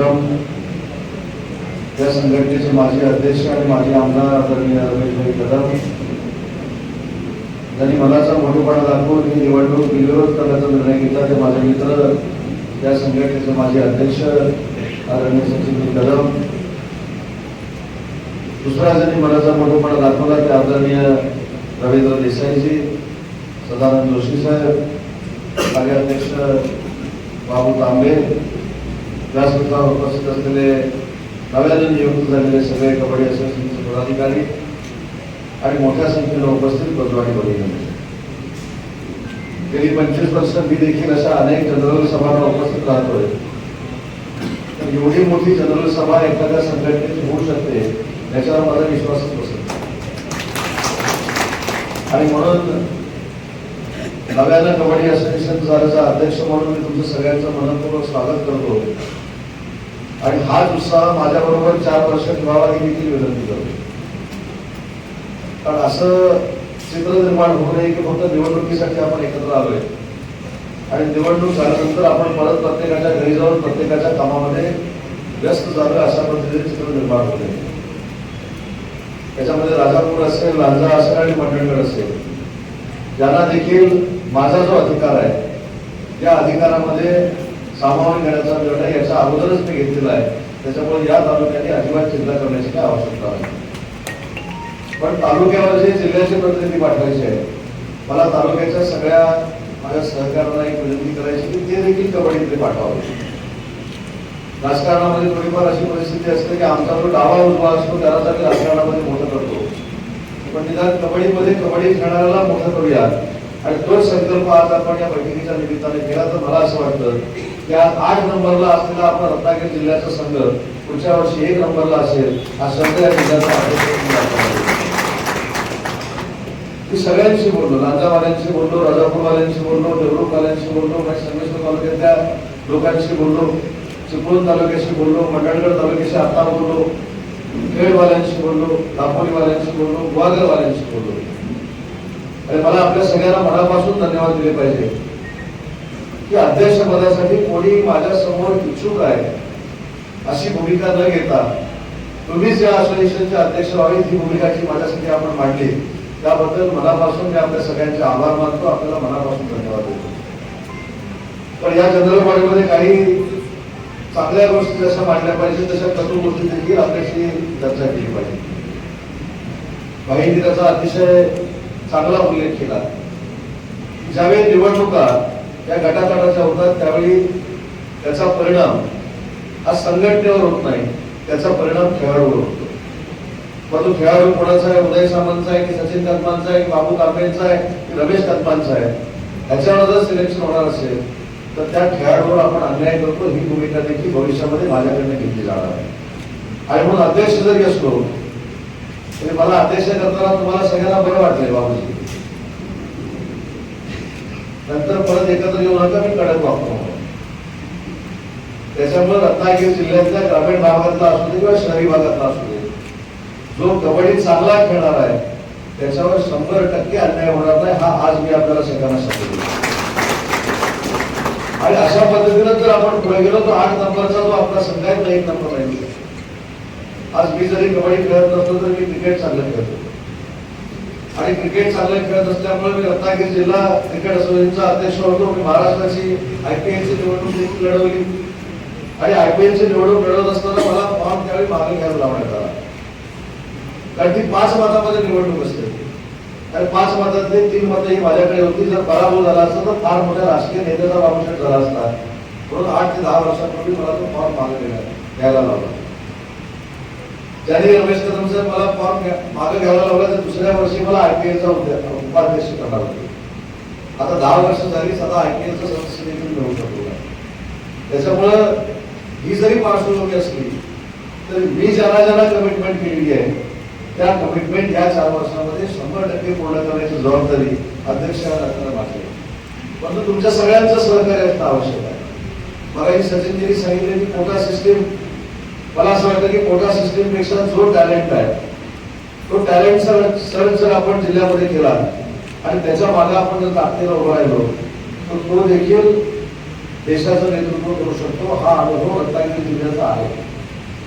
शेखरजी या संघटनेचे माजी अध्यक्ष आणि माजी आमदार आदरणीय रमेशभाई कदम त्यांनी मनाचा मोठेपणा दाखवून ही निवडणूक विरोध करण्याचा निर्णय घेतला ते माझे मित्र या संघटनेचे माजी अध्यक्ष आदरणीय सचिन कदम दुसरा ज्यांनी मनाचा मोठेपणा दाखवला ते आदरणीय रवींद्र देसाईजी सदानंद जोशी साहेब कार्याध्यक्ष बाबू तांबे व्यासपीठावर उपस्थित असलेले नव्याने नियुक्त झालेले सगळे कबड्डी असोसिएशनचे पदाधिकारी आणि मोठ्या संख्येनं उपस्थित बजवाडी बघितले. गेली पंचवीस वर्ष मी देखील अशा अनेक जनरल सभांना उपस्थित राहतोय. तर एवढी मोठी जनरल सभा एखाद्या संघटनेची होऊ शकते याच्यावर माझा विश्वासच बसत आणि म्हणून नव्यानं कबड्डी असोसिएशन झाल्याचा अध्यक्ष म्हणून मी तुमचं सगळ्यांचं मनपूर्वक स्वागत करतो. आणि हाच उत्साह माझ्याबरोबर चार वर्ष ठेवावा ही देखील विनंती करतो. कारण असं चित्र निर्माण होऊ नये की फक्त निवडणुकीसाठी आपण एकत्र आलोय. आणि निवडणूक झाल्यानंतर आपण परत प्रत्येकाच्या घरी जाऊन प्रत्येकाच्या कामामध्ये व्यस्त झालोय अशा पद्धतीने चित्र निर्माण होते त्याच्यामध्ये राजापूर असेल लांजा असेल आणि मंडणगड असेल. ज्यांना देखील माझा जो अधिकार आहे त्या अधिकारामध्ये सामावून घेण्याचा निर्णय याचा अगोदरच मी घेतलेला आहे त्याच्यामुळे या तालुक्याने अजिबात चिंता करण्याची काही आवश्यकता नाही. पण तालुक्यावर जे जिल्ह्याचे प्रतिनिधी पाठवायचे आहे मला तालुक्याच्या सगळ्या माझ्या सहकार्यांना एक विनंती करायची की ते देखील कबड्डीमध्ये पाठवावे. राजकारणामध्ये थोडीफार अशी परिस्थिती असते की आमचा जो डावा उजवा असतो त्याला आम्ही राजकारणामध्ये मोठं करतो. पण निदान कबड्डीमध्ये कबड्डी खेळणाऱ्याला मोठं करूया. आणि तोच संकल्प आज आपण या बैठकीच्या निमित्ताने केला तर मला असं वाटतं की आज आठ नंबरला असलेला आपला रत्नागिरी जिल्ह्याचा संघ पुढच्या वर्षी एक नंबरला असेल हा संघ या जिल्ह्याचा मी सगळ्यांशी बोललो लांजावाल्यांशी बोललो राजापूरवाल्यांशी बोललो देवरूखवाल्यांशी बोललो काही संगमेश्वर तालुक्यातल्या लोकांशी बोललो चिपळूण तालुक्याशी बोललो मंडणगड तालुक्याशी आता बोललो. खेडवाल्यांशी बोललो दापोलीवाल्यांशी बोललो ग्वागरवाल्यांशी बोललो. आणि मला आपल्या सगळ्यांना मनापासून धन्यवाद दिले पाहिजे. की अध्यक्ष पदासाठी कोणी माझ्यासमोर इच्छुक आहे अशी भूमिका न घेता तुम्हीच या असोसिएशनचे अध्यक्ष व्हावी ही भूमिका जी माझ्यासाठी आपण मांडली. त्याबद्दल मनापासून मी आपल्या सगळ्यांचे आभार मानतो. आपल्याला मनापासून धन्यवाद देतो. पण या जनरल काही चांगल्या गोष्टी जशा मांडल्या पाहिजे तशा कठोर गोष्टी देखील आपल्याशी चर्चा केली पाहिजे. भाईंनी त्याचा अतिशय चांगला उल्लेख केला. ज्यावेळी निवडणुका या गटातटाच्या होतात त्यावेळी त्याचा परिणाम हा संघटनेवर होत नाही त्याचा परिणाम खेळाडूवर होतो. मग तो खेळाडू कोणाचा आहे? उदय सामंतचा आहे की सचिन कदमांचा आहे की बाबू कांबेचा आहे की रमेश कदमांचा आहे? ह्याच्यावर जर सिलेक्शन होणार असेल तर त्या खेळाडूवर आपण अन्याय करतो ही भूमिका देखील भविष्यामध्ये माझ्याकडनं घेतली जाणार आहे. आणि म्हणून अध्यक्ष जरी असलो तरी मला अध्यक्ष करताना तुम्हाला सगळ्यांना बरं वाटलंय बाबूजी. नंतर परत एकत्र येऊ नका मी कडक वागतो. त्याच्यामुळे रत्नागिरी जिल्ह्यातल्या ग्रामीण भागातला असू दे किंवा शहरी भागातला असू दे जो कबड्डी चांगला खेळणार आहे त्याच्यावर शंभर टक्के अन्याय होणार नाही हा आज मी आपल्याला सगळ्यांना सांगितलं आणि अशा पद्धतीनं जर आपण पुढे गेलो तर आठ नंबरचा जो आपला संघ आहे तो एक नंबर आहे आज मी जरी कबड्डी खेळत नसतो तर मी क्रिकेट चांगलं खेळतो आणि क्रिकेट चांगलं खेळत असल्यामुळे मी रत्नागिरी जिल्हा क्रिकेट असोसिएशनचा अध्यक्ष होतो. मी महाराष्ट्राची आयपीएलची निवडणूक देखील लढवली. आणि आयपीएलची निवडणूक लढवत असताना मला फॉर्म त्यावेळी मागे घ्यायला लावण्यात आला. कारण ती पाच मतामध्ये निवडणूक असते. कारण पाच मतातले तीन मतं ही माझ्याकडे होती. जर पराभव झाला असता तर फार मोठ्या राजकीय नेत्याचा बाबूशेठ झाला असता. म्हणून आठ ते दहा वर्षांपूर्वी मला तो फॉर्म मागे घ्यायला लावला. ज्याने रमेश कदम साहेब मला फॉर्म मागे घ्यायला लावला तर दुसऱ्या वर्षी मला आयपीएलचा उपाध्यक्ष करणार होते. आता दहा वर्ष झाली आता आयपीएलचा सदस्य देखील मिळू शकतो त्याच्यामुळं ही जरी पार्श्वभूमी असली तर मी ज्याला ज्याला कमिटमेंट केलेली आहे त्या कमिटमेंट या चार वर्षामध्ये शंभर टक्के पूर्ण करण्याची जबाबदारी अध्यक्षांना माझी परंतु तुमच्या सगळ्यांचं सहकार्य असणं आवश्यक आहे. मला सचिनजींनी सांगितले की कोटा सिस्टीम मला असं वाटतं की कोटा सिस्टीमपेक्षा जो टॅलेंट आहे तो टॅलेंट सर्च जर आपण जिल्ह्यामध्ये केला आणि त्याच्यामागे आपण जर ताकदीला उभं राहिलो तर तो देखील देशाचं नेतृत्व करू शकतो. हा अनुभव रत्नागिरी जिल्ह्याचा आहे.